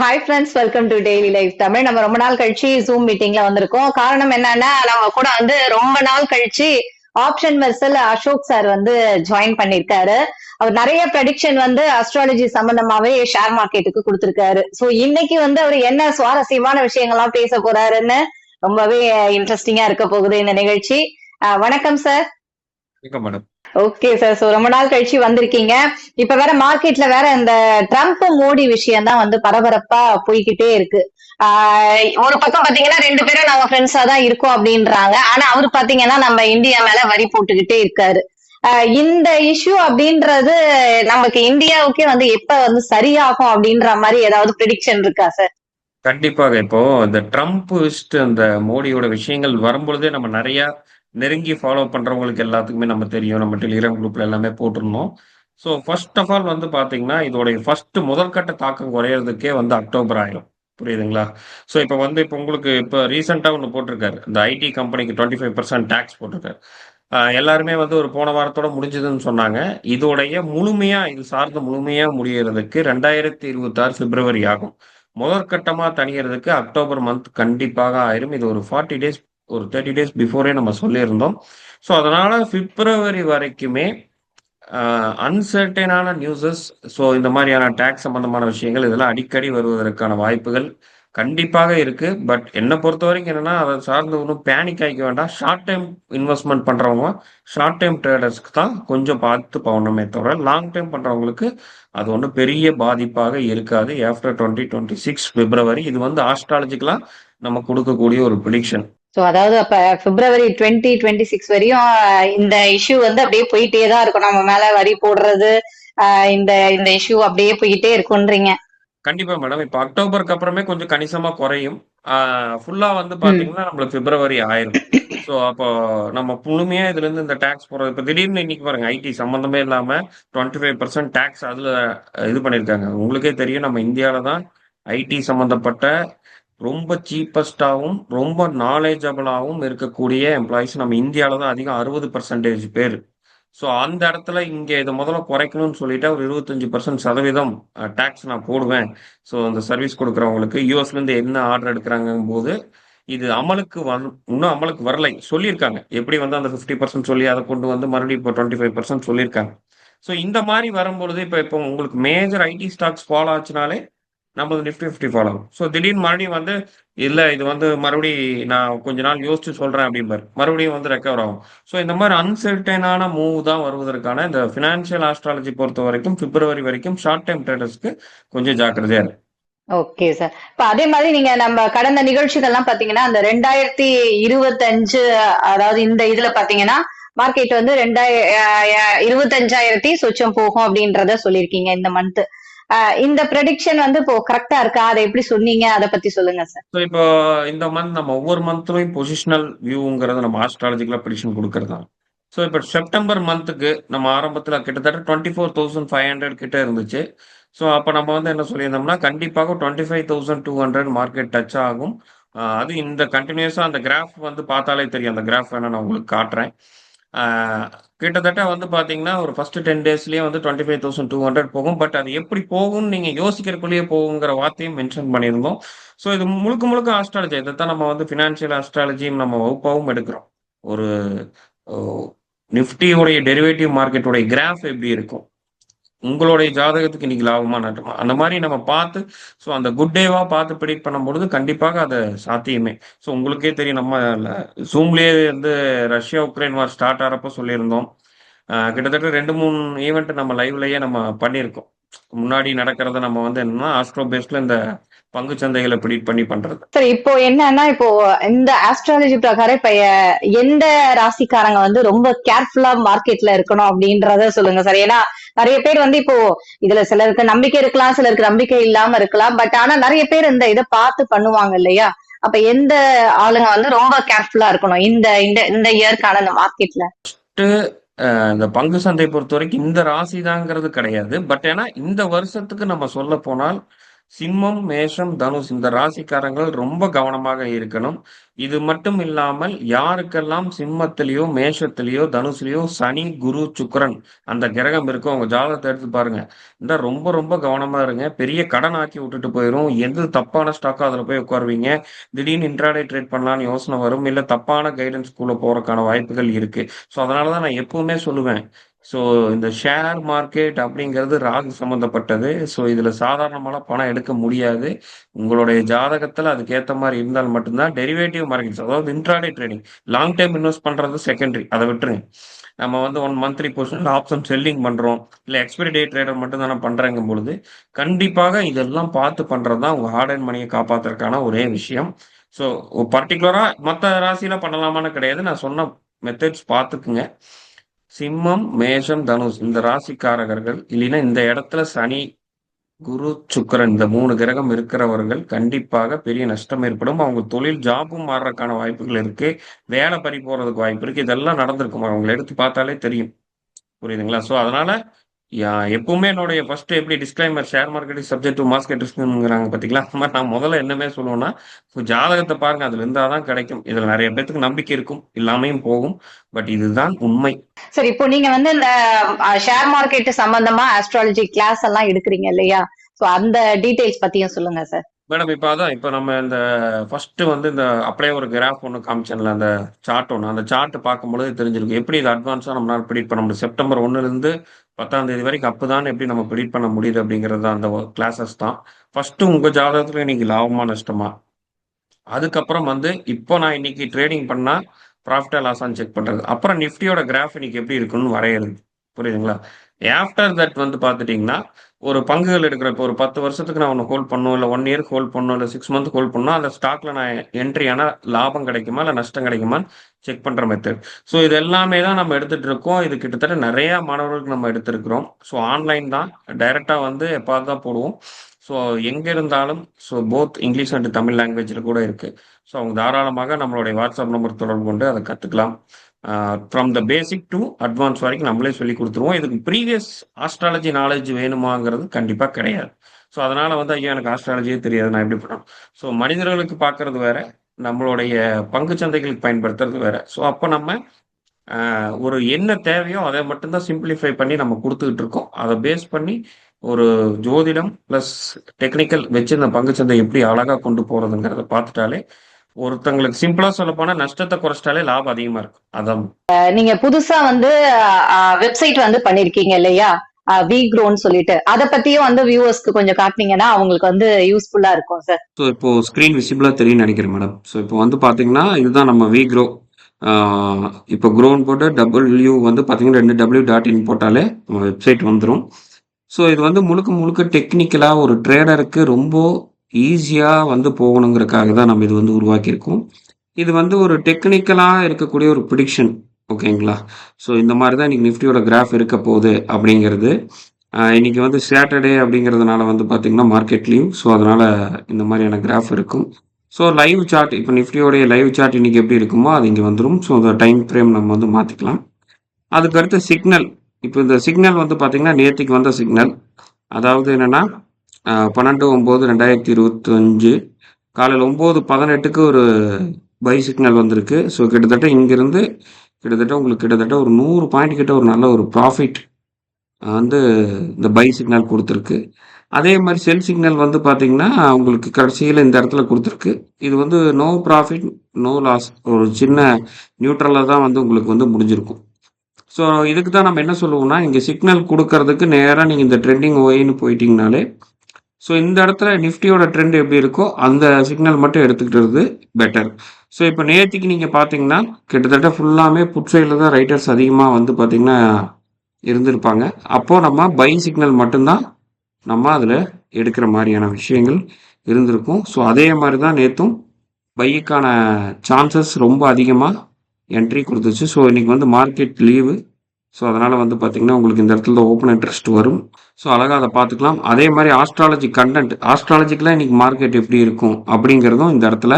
Hi friends welcome to daily life Tamil. நம்ம ரொம்ப நாள் கழிச்சு ஜூம் மீட்டிங்ல வந்திருக்கோம். காரணம் என்னன்னா நம்ம கூட வந்து ரொம்ப நாள் கழிச்சு ஆப்ஷன் வெர்சல் அசோக் சார் வந்து ஜாயின் பண்ணிருக்காரு. அவர் நிறைய ப்ரெடிக்ஷன் வந்து அஸ்ட்ராலஜி சம்பந்தமாவே ஷேர் மார்க்கெட்டுக்கு கொடுத்திருக்காரு. சோ இன்னைக்கு வந்து அவர் என்ன சுவாரஸ்யமான விஷயங்கள்லாம் பேச போறாருன்னு ரொம்பவே இன்ட்ரெஸ்டிங்கா இருக்க போகுது இந்த நிகழ்ச்சி. வணக்கம் சார் வணக்கம் மேடம் ஓகே சார் சோ ரொம்ப நாள் கழிச்சு வந்திருக்கீங்க. இப்ப வேற மார்க்கெட்ல வேற இந்த ட்ரம்ப் மோடி விஷயம் தான் வந்து பரபரப்பா போய்கிட்டே இருக்கு. ஆஹ் ஒரு பக்கம் பாத்தீங்கன்னா ரெண்டு பேரும் நாங்க ஃப்ரெண்ட்ஸா தான் இருக்கோம் அப்படின்றாங்க. ஆனா அவர் பாத்தீங்கன்னா நம்ம இந்தியா மேல வரி போட்டுக்கிட்டே இருக்காரு. ஆஹ் இந்த இஷ்யூ அப்படின்றது நமக்கு இந்தியாவுக்கே வந்து எப்ப வந்து சரியாகும் அப்படின்ற மாதிரி ஏதாவது ப்ரிடிக்ஷன் இருக்கா சார் கண்டிப்பாக. இப்போ இந்த ட்ரம்ப் அந்த மோடியோட விஷயங்கள் வரும்பொழுதே நம்ம நிறைய நெருங்கி ஃபாலோ பண்றவங்களுக்கு எல்லாத்துக்குமே நம்ம தெரியும். நம்ம டெலிகிராம் குரூப்ல எல்லாமே போட்டிருந்தோம். ஸோ ஃபர்ஸ்ட் ஆஃப் ஆல் வந்து பாத்தீங்கன்னா இதோடைய ஃபர்ஸ்ட் முதற்கட்ட தாக்கம் குறையிறதுக்கே வந்து அக்டோபர் ஆயிரும். புரியுதுங்களா? ஸோ இப்போ வந்து இப்போ உங்களுக்கு இப்போ ரீசெண்டாக ஒன்று போட்டிருக்காரு. இந்த ஐடி கம்பெனிக்கு டுவெண்ட்டி ஃபைவ் பர்சன்ட் டேக்ஸ் போட்டிருக்காரு. எல்லாருமே வந்து ஒரு போன வாரத்தோட முடிஞ்சதுன்னு சொன்னாங்க. இதோடைய முழுமையா இது சார்ந்த முழுமையா முடியறதுக்கு ரெண்டாயிரத்தி இருபத்தாறு பிப்ரவரி ஆகும். முதற்கட்டமா தணியறதுக்கு அக்டோபர் மந்த் கண்டிப்பாக ஆயிரும். இது ஒரு ஃபார்ட்டி டேஸ் ஒரு தேர்ட்டி டேஸ் பிஃபோரே நம்ம சொல்லியிருந்தோம். ஸோ அதனால பிப்ரவரி வரைக்குமே அன்சர்டைனான நியூஸஸ் ஸோ இந்த மாதிரியான டேக்ஸ் சம்பந்தமான விஷயங்கள் இதெல்லாம் அடிக்கடி வருவதற்கான வாய்ப்புகள் கண்டிப்பாக இருக்கு. பட் என்னை பொறுத்த வரைக்கும் என்னன்னா அதை சார்ந்து ஒன்றும் பேனிக் ஆகிக்க வேண்டாம். ஷார்ட் டைம் இன்வெஸ்ட்மெண்ட் பண்றவங்க ஷார்ட் டைம் ட்ரேடர்ஸ்க்கு தான் கொஞ்சம் பார்த்து போகணுமே தவிர லாங் டைம் பண்றவங்களுக்கு அது ஒன்றும் பெரிய பாதிப்பாக இருக்காது. After twenty twenty six February இது வந்து ஆஸ்ட்ராலஜிக்கலா நம்ம கொடுக்கக்கூடிய ஒரு ப்ரிடிக்ஷன் ஸோ அதாவது அப்ப பிப்ரவரி டுவெண்ட்டி டுவெண்ட்டி சிக்ஸ் வரையும் இந்த இஷ்யூ வந்து அப்படியே போயிட்டே தான் இருக்கும். நம்ம மேல வரி போடுறது இந்த இந்த இஷ்யூ அப்படியே போயிட்டே இருக்கும்ன்றீங்க கண்டிப்பா மேடம் இப்போ அக்டோபருக்கு அப்புறமே கொஞ்சம் கணிசமா குறையும். ஃபுல்லா வந்து பாத்தீங்கன்னா நம்மளுக்கு பிப்ரவரி ஆயிரும். ஸோ அப்போ நம்ம முழுமையா இதுல இருந்து இந்த டேக்ஸ் போறது இப்போ திடீர்னு இன்னைக்கு பாருங்க ஐடி சம்பந்தமே இல்லாம டுவெண்ட்டி ஃபைவ் பர்சன்ட் டேக்ஸ் அதுல இது பண்ணிருக்காங்க. உங்களுக்கே தெரியும் நம்ம இந்தியாவில தான் ஐடி சம்பந்தப்பட்ட ரொம்ப சீப்பஸ்டாகவும் ரொம்ப நாலேஜபிளாகவும் இருக்கக்கூடிய எம்ப்ளாயிஸ் நம்ம இந்தியாவில தான் அதிகம் அறுபது பர்சன்டேஜ் பேர். ஸோ அந்த இடத்துல இங்கே இதை முதல்ல குறைக்கணும்னு சொல்லிட்டு ஒரு இருபத்தஞ்சு பர்சன்ட் சதவீதம் டேக்ஸ் நான் போடுவேன். ஸோ அந்த சர்வீஸ் கொடுக்குறவங்களுக்கு யூஎஸ்லேருந்து என்ன ஆர்டர் எடுக்கிறாங்கும் போது இது அமலுக்கு வந் இன்னும் அமலுக்கு வரலை. சொல்லியிருக்காங்க. எப்படி வந்து அந்த ஃபிஃப்டி பர்சன்ட் சொல்லி அதை கொண்டு வந்து மறுபடியும் இப்போ டுவெண்ட்டி ஃபைவ் பர்சன்ட் சொல்லியிருக்காங்க. ஸோ இந்த மாதிரி வரும்பொழுது இப்போ இப்போ உங்களுக்கு மேஜர் ஐடி ஸ்டாக்ஸ் ஃபாலோ ஆச்சுனாலே நம்மளது நிஃப்டி ஃபிஃப்டி ஃபாலோ ஆகும் ஸோ திடீர்னு மறுபடியும் வந்து இல்லை இது வந்து மறுபடி நான் கொஞ்ச நாள் யோசிச்சு சொல்றேன் அப்படிம்பார் மறுபடியும் வந்து ரெக்கவர் ஆகும். ஸோ இந்த மாதிரி அன்சர்டைனான மூவ் தான் வருவதற்கான இந்த ஃபினான்ஷியல் ஆஸ்ட்ராலஜி பொறுத்த வரைக்கும் பிப்ரவரி வரைக்கும் ஷார்ட் டைம் ட்ரேடர்ஸ்க்கு கொஞ்சம் ஜாக்கிரதையா இருக்கு ஓகே சார் இப்ப அதே மாதிரி நீங்க நம்ம கடந்த நிகழ்ச்சிகள்லாம் பாத்தீங்கன்னா அந்த ரெண்டாயிரத்தி இருபத்தஞ்சு அதாவது இந்த இதுல பாத்தீங்கன்னா மார்க்கெட் வந்து ரெண்டாய இருபத்தஞ்சாயிரத்தி சொச்சம் போகும் அப்படின்றத சொல்லியிருக்கீங்க இந்த மந்த் இந்த ப்ரெடிக்ஷன் வந்து இப்போ கரெக்டா இருக்கா? அதை எப்படி சொன்னீங்க? அதை பத்தி சொல்லுங்க சார் ஸோ இப்போ இந்த மந்த் நம்ம ஒவ்வொரு மந்த்லையும் பொசிஷனல் வியூங்கிறது நம்ம ஆஸ்ட்ராலஜிக்கலாக ப்ரிடிஷன் கொடுக்கறது தான் ஸோ இப்போ செப்டம்பர் மந்த்துக்கு நம்ம ஆரம்பத்தில் கிட்டத்தட்ட twenty four thousand five hundred கிட்ட இருந்துச்சு. ஸோ அப்போ நம்ம வந்து என்ன சொல்லியிருந்தோம்னா கண்டிப்பாக twenty five thousand two hundred market touch ஆகும் அது இந்த கண்டினியூஸாக அந்த கிராஃப் வந்து பார்த்தாலே தெரியும். அந்த கிராஃப் வேணா நான் உங்களுக்கு காட்டுறேன். கிட்டத்தட்ட வந்து பார்த்தீங்கன்னா ஒரு ஃபர்ஸ்ட் டென் டேஸ்லேயே வந்து twenty five thousand two hundred போகும். பட் அது எப்படி போகும்னு நீங்கள் யோசிக்கிறக்குள்ளேயே போகுங்கிற வார்த்தையும் மென்ஷன் பண்ணியிருந்தோம். ஸோ இது முழுக்க முழுக்க ஆஸ்ட்ராலஜி இதைத்தான் நம்ம வந்து ஃபினான்ஷியல் ஆஸ்ட்ராலஜியும் நம்ம வகுப்பாகவும் எடுக்கிறோம். ஒரு நிஃப்டியோடைய டெரிவேட்டிவ் மார்க்கெட்டோடைய கிராஃப் எப்படி இருக்கும்? உங்களுடைய ஜாதகத்துக்கு இன்னைக்கு லாபமா நட்டமா அந்த மாதிரி நம்ம பார்த்து ஸோ அந்த குட் டேவா பார்த்து ப்ரிடிக்ட் பண்ணும்பொழுது கண்டிப்பாக அது சாத்தியமே. ஸோ உங்களுக்கே தெரியும் நம்ம ஜூம்லேயே வந்து ரஷ்யா உக்ரைன் வார் ஸ்டார்ட் ஆகிறப்ப சொல்லியிருந்தோம். கிட்டத்தட்ட ரெண்டு மூணு ஈவெண்ட் நம்ம லைவ்லயே நம்ம பண்ணியிருக்கோம். முன்னாடி நடக்கிறத நம்ம வந்து என்னன்னா ஆஸ்ட்ரோ பேஸ்ட்ல இந்த பங்கு சந்தைகளை ப்ரிடிக்ட் பண்ணி பண்றது. சார் இப்போ என்னன்னா இப்போ இந்த ஆஸ்ட்ராலஜி பிரகாரம் இப்ப எந்த ராசிக்காரங்க வந்து ரொம்ப கேர்ஃபுல்லா மார்க்கெட்ல இருக்கணும் அப்படின்றத சொல்லுங்க சார். ஏன்னா நிறைய பேர் வந்து இப்போ இதுல சிலருக்கு நம்பிக்கை இருக்கலாம் சிலருக்கு நம்பிக்கை இல்லாம இருக்கலாம். பட் ஆனா நிறைய பேர் இந்த இதை பார்த்து பண்ணுவாங்க இல்லையா? அப்ப எந்த ஆளுங்க வந்து ரொம்ப கேர்ஃபுல்லா இருக்கணும் இந்த இந்த இந்த இயர்க்கான இந்த மார்க்கெட்ல இந்த பங்கு சந்தை பொறுத்த வரைக்கும் இந்த ராசி தாங்கிறது கிடையாது. பட் ஏன்னா இந்த வருஷத்துக்கு நம்ம சொல்ல போனால் சிம்மம், மேஷம், தனுஷ் இந்த ராசிக்காரங்கள் ரொம்ப கவனமாக இருக்கணும். இது மட்டும் இல்லாமல் யாருக்கெல்லாம் சிம்மத்திலேயோ மேஷத்திலேயோ தனுசுலயோ சனி, குரு, சுக்கரன் அந்த கிரகம் இருக்கோ அவங்க ஜாதகத்தை எடுத்து பாருங்க. இந்த ரொம்ப ரொம்ப கவனமா இருங்க. பெரிய கடன் ஆக்கி விட்டுட்டு போயிடும் எந்த தப்பான ஸ்டாக்கோ அதில் போய் உட்காருவீங்க. திடீர்னு இன்ட்ராடே ட்ரேட் பண்ணலாம்னு யோசனை வரும். இல்லை தப்பான கைடன்ஸ் கைடன்ஸ்க்குள்ள போறதுக்கான வாய்ப்புகள் இருக்கு. ஸோ அதனால தான் நான் எப்பவுமே சொல்லுவேன். ஸோ இந்த ஷேர் மார்க்கெட் அப்படிங்கிறது ராகு சம்மந்தப்பட்டது. ஸோ இதில் சாதாரணமான பணம் எடுக்க முடியாது. உங்களுடைய ஜாதகத்தில் அதுக்கேற்ற மாதிரி இருந்தால் மட்டும்தான் டெரிவேட்டிவ் மார்க்கெட்ஸ் அதாவது intraday trading long time invest பண்ணுறது செகண்டரி. அதை விட்டுருங்க. நம்ம வந்து ஒன் மந்த்லி பொசிஷன்ல ஆப்ஷன் செல்லிங் பண்ணுறோம் இல்லை எக்ஸ்பைரி டே ட்ரேடர் மட்டும் தானே பண்றேங்கும் பொழுது, கண்டிப்பாக இதெல்லாம் பார்த்து பண்ணுறது தான் உங்கள் ஹார்ட் அண்ட் மணியை காப்பாத்துறதுக்கான ஒரே விஷயம். ஸோ பர்டிகுலராக மற்ற ராசியில பண்ணலாமான்னு கிடையாது. நான் சொன்ன மெத்தட்ஸ் பார்த்துக்குங்க. சிம்மம், மேஷம், தனுஷ் இந்த ராசிக்காரகர்கள் இல்லைன்னா இந்த இடத்துல சனி, குரு, சுக்கிரன் இந்த மூணு கிரகம் இருக்கிறவர்கள் கண்டிப்பாக பெரிய நஷ்டம் ஏற்படும். அவங்க தொழில் ஜாபும் மாறுறதுக்கான வாய்ப்புகள் இருக்கு. வேலை பறி போறதுக்கு வாய்ப்பு இருக்கு. இதெல்லாம் நடந்திருக்கும். அவங்கள எடுத்து பார்த்தாலே தெரியும். புரியுதுங்களா? ஸோ அதனால யா எப்பவுமே என்னுடைய ஃபர்ஸ்ட் எப்படி disclaimer share market subject to market ரிஸ்க்ங்கிறாங்க பார்த்தீங்களா? அந்த மாதிரி நான் முதல்ல என்னமே சொல்லுவேன்னா, ஜாதகத்தை பாருங்க. அதுல இருந்தால் தான் கிடைக்கும். இதுல நிறைய பேத்துக்கு நம்பிக்கை இருக்கும். இல்லாமையும் போகும். பட் இதுதான் உண்மை. சரி இப்போ நீங்க வந்து இந்த ஷேர் மார்க்கெட் சம்பந்தமா ஆஸ்ட்ராலஜி கிளாஸ் எல்லாம் எடுக்கிறீங்க இல்லையா? சோ அந்த டீடைல்ஸ் பத்தியும் சொல்லுங்க சார். மேடம் இப்போ அதான் இப்போ நம்ம இந்த ஃபர்ஸ்ட் வந்து இந்த அப்படியே ஒரு கிராஃப் ஒன்று காமிச்சேன்ல அந்த சார்ட் ஒன்று அந்த சார்ட் பார்க்கும்பொழுது தெரிஞ்சிருக்கும். எப்படி இது அட்வான்ஸாக நம்மளால் பிரெடிக்ட் பண்ண முடியும். செப்டம்பர் 1லிருந்து 10ஆம் தேதி வரைக்கும் அப்போ தான் எப்படி நம்ம பிரெடிக்ட் பண்ண முடியுது அப்படிங்கிறது தான் அந்த கிளாஸஸ் தான். ஃபர்ஸ்ட்டு உங்கள் ஜாதகத்தில் இன்னைக்கு லாபமா, நஷ்டமா? அதுக்கப்புறம் வந்து இப்போ நான் இன்னைக்கு ட்ரேடிங் பண்ணால் ப்ராஃபிட்டா லாஸான்னு செக் பண்ணுறது அப்புறம் நிஃப்டியோட கிராஃப் இன்னைக்கு எப்படி இருக்குன்னு வரையிறது புரியுதுங்களா? ஆஃப்டர் தட் வந்து பார்த்துட்டீங்கன்னா, ஒரு பங்குகள் எடுக்கிற இப்போ ஒரு 10 வருஷத்துக்கு நான் ஒன்று ஹோல்ட் பண்ணும் இல்லை ஒன் இயர் ஹோல்ட் பண்ணும் இல்லை சிக்ஸ் மந்த் ஹோல்ட் பண்ணோம் அந்த ஸ்டாக்ல நான் என்ட்ரி ஆனால் லாபம் கிடைக்குமா? இல்லை நஷ்டம் கிடைக்குமான்னு செக் பண்ற மெத்தட். ஸோ இது எல்லாமே தான் நம்ம எடுத்துட்டு இருக்கோம். இது கிட்டத்தட்ட நிறையா மாணவர்களுக்கு நம்ம எடுத்திருக்கிறோம். ஸோ ஆன்லைன் தான். டைரக்ட்டா வந்து எப்பாவது தான் போடுவோம். ஸோ எங்கே இருந்தாலும் so both English and Tamil லாங்குவேஜில் கூட இருக்கு. ஸோ அவங்க தாராளமாக நம்மளுடைய வாட்ஸ்அப் நம்பர் தொடர்பு கொண்டு அதை கற்றுக்கலாம் from the basic to advance வரைக்கும் நம்மளே சொல்லி கொடுத்துருவோம் இதுக்கு ப்ரீவியஸ் ஆஸ்ட்ராலஜி நாலேஜ் வேணுமாங்கிறது கண்டிப்பாக கிடையாது. ஸோ அதனால் வந்து ஐயா எனக்கு ஆஸ்ட்ராலஜியே தெரியாது. நான் எப்படி பண்ணணும்? ஸோ மனிதர்களுக்கு பார்க்கறது வேற. நம்மளுடைய பங்குச் சந்தைகளுக்கு பயன்படுத்துறது வேற. ஸோ அப்போ நம்ம uh, ஒரு என்ன தேவையோ அதை மட்டும்தான் சிம்பிளிஃபை சிம்ப்ளிஃபை பண்ணி நம்ம கொடுத்துக்கிட்டு இருக்கோம். அதை பேஸ் பண்ணி ஒரு ஜோதிடம் ப்ளஸ் டெக்னிக்கல் வச்சு இந்த பங்கு சந்தை எப்படி அழகாக கொண்டு போகிறதுங்கிறத பார்த்துட்டாலே, ஒருத்தங்களுக்கு சிம்பிளா சொல்லப்போனா நஷ்டத்த குறைச்சிட்டாலே லாபம் அதிகமா இருக்கும். அதான். நீங்க புதுசா வந்து வெப்சைட் வந்து பண்ணிருக்கீங்க இல்லையா? வி க்ரோன்னு சொல்லிட்டு. அத பத்தியும் வந்து வியூவர்ஸ்க்கு கொஞ்சம் காட்டுனீங்கன்னா அவங்களுக்கு வந்து யூஸ்ஃபுல்லா இருக்கும் சார். ஸோ இப்போ ஸ்க்ரீன் விசிபிளா தெரியும்னு நெனைக்கிறேன் மேடம். ஸோ இப்போ வந்து பார்த்தீங்கன்னா, இதுதான் நம்ம வி க்ரோ. இப்போ க்ரோன்னு போட்டு டபிள்யூ வந்து பார்த்தீங்கன்னா 2 டபிள்யூ டாட் இன் போட்டாலே நம்ம வெப்சைட் வந்துரும். ஸோ இது வந்து முழுக்க முழுக்க டெக்னிக்கலா ஒரு ட்ரேடருக்கு ரொம்ப ஈஸியாக வந்து போகணுங்கிறதுக்காக தான் நம்ம இது வந்து உருவாக்கியிருக்கோம். இது வந்து ஒரு டெக்னிக்கலாக இருக்கக்கூடிய ஒரு ப்ரிடிக்ஷன் ஓகேங்களா? ஸோ இந்த மாதிரி தான் இன்னைக்கு நிஃப்டியோட கிராஃப் இருக்க போகுது அப்படிங்கிறது. இன்றைக்கி வந்து சாட்டர்டே அப்படிங்கிறதுனால வந்து பார்த்தீங்கன்னா, மார்க்கெட் லீவ். ஸோ அதனால் இந்த மாதிரியான கிராஃப் இருக்கும். ஸோ லைவ் சார்ட் இப்போ நிஃப்டியோடைய லைவ் சார்ட் இன்னைக்கு எப்படி இருக்குமோ அது இங்கே வந்துடும் ஸோ அந்த டைம் ஃப்ரேம் நம்ம வந்து மாற்றிக்கலாம் அதுக்கடுத்து சிக்னல். இப்போ இந்த சிக்னல் வந்து பார்த்தீங்கன்னா, நேற்றுக்கு வந்த சிக்னல். அதாவது என்னன்னா, அ 12/9/2025 காலையில 9:18க்கு ஒரு பை சிக்னல் வந்திருக்கு. ஸோ கிட்டத்தட்ட இங்கிருந்து கிட்டத்தட்ட உங்களுக்கு கிட்டத்தட்ட ஒரு நூறு பாயிண்ட் கிட்ட ஒரு நல்ல ஒரு ப்ராஃபிட் வந்து இந்த பை சிக்னல் கொடுத்துருக்கு அதே மாதிரி செல் சிக்னல் வந்து பார்த்தீங்கன்னா, உங்களுக்கு கடைசியில் இந்த இடத்துல கொடுத்துருக்கு இது வந்து நோ ப்ராஃபிட், நோ லாஸ் ஒரு சின்ன நியூட்ரலாக தான் வந்து உங்களுக்கு வந்து முடிஞ்சிருக்கும். ஸோ இதுக்கு தான் நம்ம என்ன சொல்லுவோம்னா, இங்கே சிக்னல் கொடுக்கறதுக்கு நேராக நீங்கள் இந்த ட்ரெண்டிங் ஒய்ன்னு போயிட்டீங்கனாலே, ஸோ இந்த இடத்துல நிஃப்டியோட ட்ரெண்ட் எப்படி இருக்கோ அந்த சிக்னல் மட்டும் எடுத்துக்கிறது பெட்டர். ஸோ இப்போ நேற்றுக்கு நீங்கள் பார்த்தீங்கன்னா, கிட்டத்தட்ட ஃபுல்லாமே புட் சைடில் தான் ரைட்டர்ஸ் அதிகமாக வந்து பார்த்தீங்கன்னா, இருந்திருப்பாங்க. அப்போது நம்ம பை சிக்னல் மட்டும்தான் நம்ம அதில் எடுக்கிற மாதிரியான விஷயங்கள் இருந்திருக்கும். ஸோ அதே மாதிரி தான் நேற்றும் பைக்கான சான்சஸ் ரொம்ப அதிகமாக என்ட்ரி கொடுத்துச்சு ஸோ இன்றைக்கி வந்து மார்க்கெட் லீவு. ஸோ அதனால் வந்து பார்த்திங்கன்னா உங்களுக்கு இந்த இடத்துல ஓப்பன் இன்ட்ரெஸ்ட் வரும். ஸோ அழகாக அதை பார்த்துக்கலாம். அதே மாதிரி ஆஸ்ட்ராலஜி கண்டென்ட் ஆஸ்ட்ராலஜிக்கெலாம் இன்றைக்கி மார்க்கெட் எப்படி இருக்கும் அப்படிங்கிறதும் இந்த இடத்துல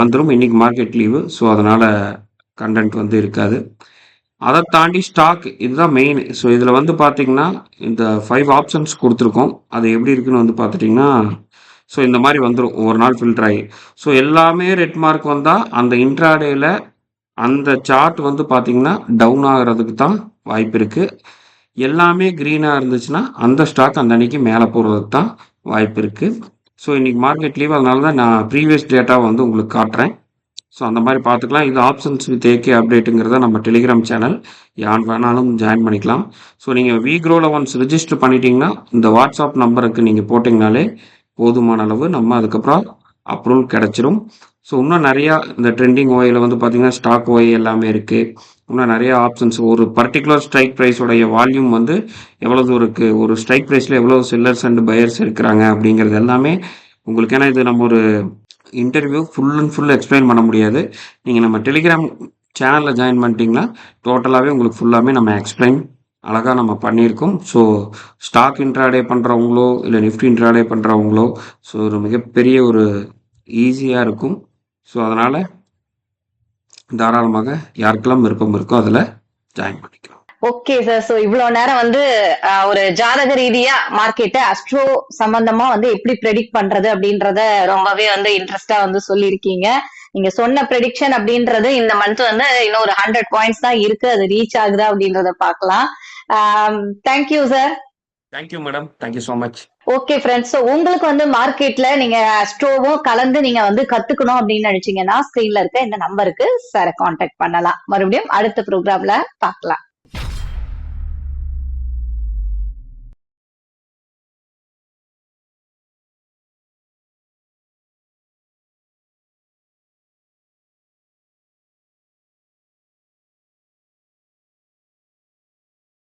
வந்துடும் இன்றைக்கி இன்னைக்கு மார்க்கெட் லீவு. ஸோ அதனால் கன்டென்ட் வந்து இருக்காது. அதை தாண்டி ஸ்டாக் இதுதான் மெயின் ஸோ இதில் வந்து பார்த்தீங்கன்னா இந்த ஃபைவ் ஆப்ஷன்ஸ் கொடுத்துருக்கோம் அது எப்படி இருக்குன்னு வந்து பார்த்துட்டிங்கன்னா ஸோ இந்த மாதிரி வந்துடும் ஒரு நாள் ஃபில்டர் ஆகி ஸோ எல்லாமே ரெட் மார்க் வந்தால் அந்த இன்ட்ராடேயில் அந்த சார்ட் வந்து பார்த்தீங்கன்னா டவுன் ஆகிறதுக்கு தான் வாய்ப்பு இருக்குது எல்லாமே க்ரீனாக இருந்துச்சுன்னா அந்த ஸ்டாக் அந்த அன்னைக்கு மேலே போகிறதுக்கு தான் வாய்ப்பு இருக்குது ஸோ இன்றைக்கி மார்க்கெட் லீவ் அதனால தான் நான் ப்ரீவியஸ் டேட்டாவை வந்து உங்களுக்கு காட்டுறேன். ஸோ அந்த மாதிரி பார்த்துக்கலாம். இது ஆப்ஷன்ஸ் வித் ஏகே அப்டேட்டுங்கிறத நம்ம டெலிகிராம் சேனல் யார் வேணாலும் ஜாயின் பண்ணிக்கலாம். ஸோ நீங்கள் விக்ரோவில் ஒன்ஸ் ரிஜிஸ்டர் பண்ணிட்டீங்கன்னா இந்த வாட்ஸ்அப் நம்பருக்கு நீங்கள் போட்டிங்கனாலே போதுமான அளவு நம்ம அதுக்கப்புறம் அப்ரூவல் கிடச்சிரும். ஸோ இன்னும் நிறையா இந்த ட்ரெண்டிங் ஓயில் வந்து பார்த்தீங்கன்னா ஸ்டாக் ஓய் எல்லாமே இருக்குது இன்னும் நிறைய ஆப்ஷன்ஸ் ஒரு பர்டிகுலர் ஸ்ட்ரைக் ப்ரைஸோடைய வால்யூம் வந்து எவ்வளோ தூரம் இருக்குது ஒரு ஸ்ட்ரைக் ப்ரைஸில் எவ்வளோ செல்லர்ஸ் அண்ட் பையர்ஸ் இருக்கிறாங்க அப்படிங்கிறது எல்லாமே உங்களுக்கு ஏன்னா இது நம்ம ஒரு interview full and full explain பண்ண முடியாது. நீங்கள் நம்ம டெலிகிராம் சேனலில் ஜாயின் பண்ணிட்டீங்கன்னா டோட்டலாகவே உங்களுக்கு ஃபுல்லாமே நம்ம எக்ஸ்பிளைன் அழகாக நம்ம பண்ணியிருக்கோம். ஸோ ஸ்டாக் இன்ட்ராடே பண்ணுறவங்களோ இல்லை நிஃப்டி இன்ட்ராடே பண்ணுறவங்களோ ஸோ ஒரு மிகப்பெரிய ஒரு ஈஸியாக இருக்கும். ஸோ அதனால் தாராளமாக யாருக்கெல்லாம் விருப்பம் இருக்கோ அதில் ஜாயின் பண்ணிக்கலாம். ஓகே சார் சோ இவ்வளவு நேரம் வந்து ஒரு ஜாதக ரீதியா மார்க்கெட்டை அஸ்ட்ரோ சம்பந்தமா வந்து எப்படி ப்ரெடிக்ட் பண்றது அப்படின்றத ரொம்பவே வந்து இன்ட்ரெஸ்டா வந்து சொல்லியிருக்கீங்க. நீங்க சொன்ன ப்ரெடிக்ஷன் அப்படின்றது இந்த மந்த் வந்து இன்னும் ஒரு ஹண்ட்ரட் பாயிண்ட்ஸ் தான் இருக்கு. அது ரீச் ஆகுதா அப்படின்றத பார்க்கலாம். Thank you sir thank you madam thank you so much okay friends so உங்களுக்கு வந்து மார்க்கெட்ல நீங்க ஸ்டோவும் கலந்து நீங்க வந்து கத்துக்கணும் அப்படின்னு நினைச்சீங்கன்னா ஸ்கிரீன்ல இருக்க இந்த நம்பருக்கு சார காண்டாக்ட் பண்ணலாம். மறுபடியும் அடுத்த ப்ரோக்ராம்ல பார்க்கலாம்.